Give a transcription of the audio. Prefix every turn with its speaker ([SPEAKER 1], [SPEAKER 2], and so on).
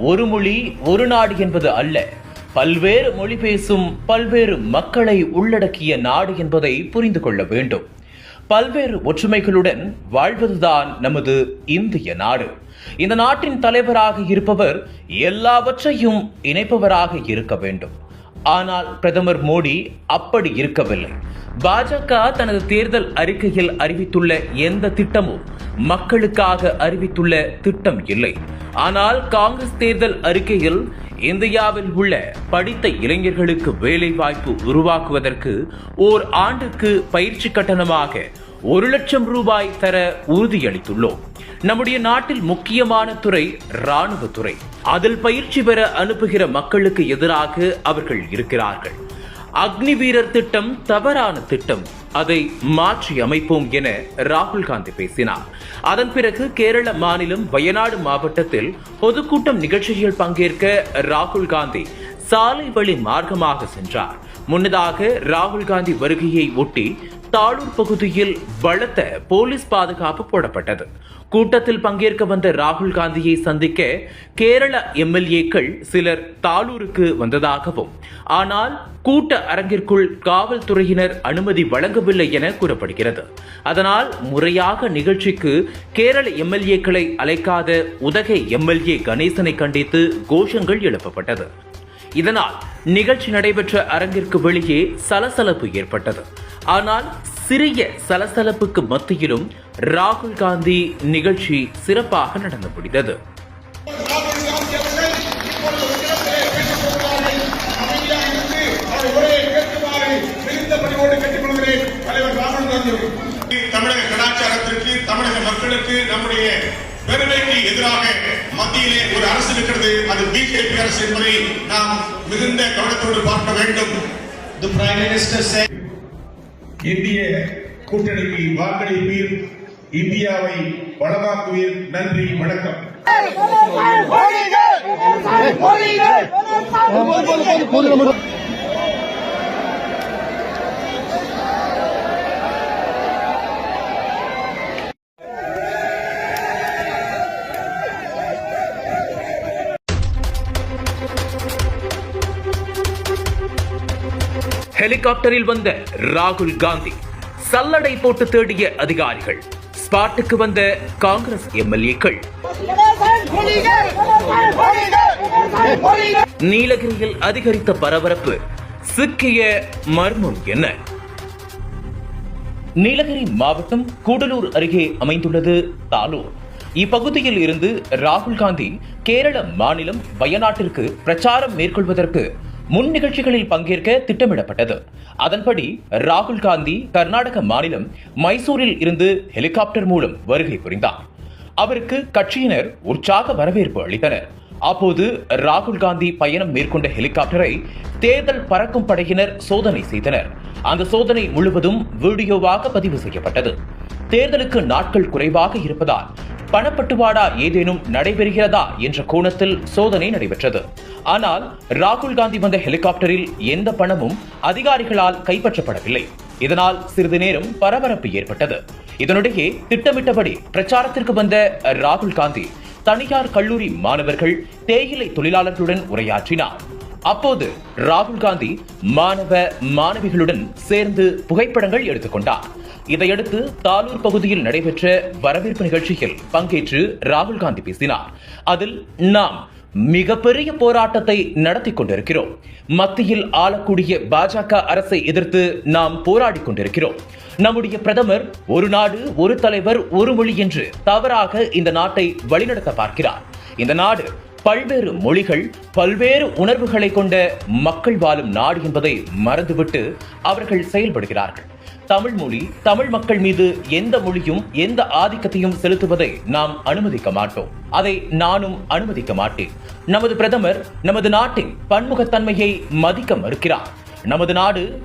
[SPEAKER 1] ஒரு மொழி ஒரு நாடு என்பது அல்ல. பல்வேறு மொழி பேசும் பல்வேறு மக்களை உள்ளடக்கிய நாடு என்பதை புரிந்து கொள்ள வேண்டும். பல்வேறு ஒற்றுமைகளுடன் வாழ்வதுதான் நமது இந்திய நாடு. இந்த நாட்டின் தலைவராக இருப்பவர் எல்லாவற்றையும் இணைப்பவராக இருக்க வேண்டும். ஆனால் பிரதமர் மோடி அப்படி இருக்கவில்லை. பாஜக தனது தேர்தல் அறிக்கையில் அறிவித்துள்ள எந்த திட்டமும் மக்களுக்காக அறிவித்துள்ள திட்டம் இல்லை. ஆனால் காங்கிரஸ் தேர்தல் அறிக்கையில் இந்தியாவில் உள்ள படித்த இளைஞர்களுக்கு வேலை வாய்ப்பு உருவாக்குவதற்கு ஓர் ஆண்டுக்கு பயிற்சி கட்டணமாக ஒரு லட்சம் ரூபாய் தர உறுதியளித்துள்ளோம். நம்முடைய நாட்டில் முக்கியமான துறை ராணுவ துறை. அதில் பயிற்சி பெற அனுப்புகிற மக்களுக்கு எதிராக அவர்கள் இருக்கிறார்கள். அக்னி வீரர் திட்டம் தவறான திட்டம். அதை மாற்றி அமைப்போம் என ராகுல் காந்தி பேசினார். அதன் பிறகு கேரள மாநிலம் வயநாடு மாவட்டத்தில் பொதுக்கூட்டம் நிகழ்ச்சியில் பங்கேற்க ராகுல் காந்தி சாலை வழி மார்க்கமாக சென்றார். முன்னதாக ராகுல் காந்தி வருகையை ஒட்டி தாளூர் பகுதியில் பலத்த போலீஸ் பாதுகாப்பு போடப்பட்டது. கூட்டத்தில் பங்கேற்க வந்த ராகுல் காந்தியை சந்திக்க கேரள எம்எல்ஏக்கள் சிலர் தாளூருக்கு வந்ததாகவும் ஆனால் கூட்ட அரங்கிற்குள் காவல்துறையினர் அனுமதி வழங்கவில்லை என கூறப்படுகிறது. அதனால் முறையாக நிகழ்ச்சிக்கு கேரள எம்எல்ஏக்களை அழைக்காத உதகை எம்எல்ஏ கணேசனை கண்டித்து கோஷங்கள் எழுப்பப்பட்டது. இதனால் நிகழ்ச்சி நடைபெற்ற அரங்கிற்கு வெளியே சலசலப்பு ஏற்பட்டது. ஆனால் சிறிய சலசலப்புக்கு மத்தியிலும் ராகுல் காந்தி நிகழ்ச்சி சிறப்பாக நடந்து முடிந்தது
[SPEAKER 2] தமிழக கலாச்சாரத்திற்கு தமிழக மக்களுக்கு நம்முடைய பெருமைக்கு எதிராக மத்தியிலே ஒரு அரசு இருக்கிறது. அது பிஜேபி அரசு என்பதை நாம் மிகுந்த கவனத்தோடு பார்க்க வேண்டும்.
[SPEAKER 3] The Prime Minister said
[SPEAKER 2] இந்திய கூட்டணிக்கு வாக்களிப்பீர் இந்தியாவை வளமாக்குவீர் நன்றி வணக்கம்
[SPEAKER 1] ஹெலிகாப்டரில் வந்த ராகுல் காந்தி சல்லடை போட்டு தேடிய அதிகாரிகள். ஸ்பாட்டுக்கு வந்த காங்கிரஸ் எம்எல்ஏக்கள். நீலகிரியில் அதிகரித்த பரபரப்பு சிக்கிய மர்மம் என்ன? நீலகிரி மாவட்டம் கூடலூர் அருகே அமைந்துள்ளது தாலூர். இப்பகுதியில் இருந்து ராகுல் காந்தி கேரள மாநிலம் வயநாட்டிற்கு பிரச்சாரம் மேற்கொள்வதற்கு முன் நிகழ்ச்சிகளில் பங்கேற்க திட்டமிடப்பட்டது. அதன்படி ராகுல் காந்தி கர்நாடக மாநிலம் மைசூரில் இருந்து ஹெலிகாப்டர் மூலம் வருகை புரிந்தார். அவருக்கு கட்சியினர் உற்சாக வரவேற்பு அளித்தனர். அப்போது ராகுல் காந்தி பயணம் மேற்கொண்ட ஹெலிகாப்டரை தேர்தல் பறக்கும் படையினர் சோதனை செய்தனர். அந்த சோதனை முழுவதும் வீடியோவாக பதிவு செய்யப்பட்டது. தேர்தலுக்கு நாட்கள் குறைவாக இருப்பதால் பணப்பட்டுவாடா ஏதேனும் நடைபெறுகிறதா என்ற கோணத்தில் சோதனை நடைபெற்றது. ஆனால் ராகுல் காந்தி வந்த ஹெலிகாப்டரில் எந்த பணமும் அதிகாரிகளால் கைப்பற்றப்படவில்லை. இதனால் சிறிது நேரம் பரபரப்பு ஏற்பட்டது. இதனிடையே திட்டமிட்டபடி பிரச்சாரத்திற்கு வந்த ராகுல் காந்தி தனியார் கல்லூரி மாணவர்கள் தேயிலை தொழிலாளர்களுடன் உரையாற்றினார். அப்போது ராகுல் காந்தி மாணவ மாணவிகளுடன் சேர்ந்து புகைப்படங்கள் எடுத்துக்கொண்டார் இதையடுத்து தாலூர் பகுதியில் நடைபெற்ற வரவேற்பு நிகழ்ச்சியில் பங்கேற்று ராகுல் காந்தி பேசினார். அதில் நாம் மிகப்பெரிய போராட்டத்தை நடத்தி கொண்டிருக்கிறோம். மத்தியில் ஆளக்கூடிய பாஜக அரசை எதிர்த்து நாம் போராடி கொண்டிருக்கிறோம். நம்முடைய பிரதமர் ஒரு நாடு ஒரு தலைவர் ஒரு மொழி என்று தவறாக இந்த நாட்டை வழிநடத்த பார்க்கிறார். இந்த நாடு பல்வேறு மொழிகள் பல்வேறு உணர்வுகளை கொண்ட மக்கள் வாழும் நாடு என்பதை மறந்துவிட்டு அவர்கள் செயல்படுகிறார்கள். தமிழ் மொழி தமிழ் மக்கள் மீது எந்த மொழியும் எந்த ஆதிக்கத்தையும் செலுத்துவதை நாம் அனுமதிக்க மாட்டோம். அதை நானும் அனுமதிக்க மாட்டேன். நமது பிரதமர் நமது நாட்டின் பன்முகத்தன்மையை மதிக்க மறுக்கிறார். நமது நாடு